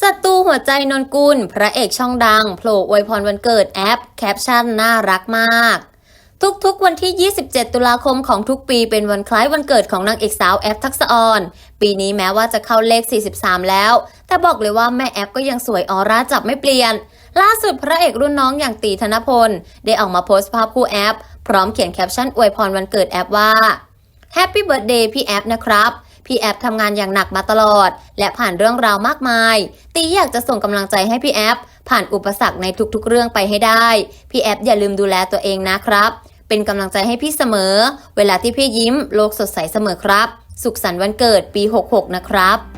ศัตรูหัวใจนนกุล พระเอกช่องดัง โผล่อวยพรวันเกิดแอป แคปชั่นน่ารักมาก ทุกๆวันที่ 27 ตุลาคมของทุกปีเป็นวันคล้ายวันเกิดของนางเอกสาวแอปทักษออน ปีนี้แม้ว่าจะเข้าเลข 43 แล้ว แต่บอกเลยว่าแม่แอปก็ยังสวยออร่าจับไม่เปลี่ยน ล่าสุดพระเอกรุ่นน้องอย่างตีธนพล ได้ออกมาโพสต์ภาพคู่แอป พร้อมเขียนแคปชั่นอวยพรวันเกิดแอปว่าแฮปปี้เบิร์ดเดย์พี่แอปนะครับ พี่แอฟทำงานอย่างหนักมาตลอด และผ่านเรื่องราวมากมาย ตีอยากจะส่งกำลังใจให้พี่แอฟผ่านอุปสรรคในทุกๆเรื่องไปให้ได้ พี่แอฟอย่าลืมดูแลตัวเองนะครับ เป็นกำลังใจให้พี่เสมอ เวลาที่พี่ยิ้มโลกสดใสเสมอครับ สุขสันต์วันเกิดปี 66 นะครับ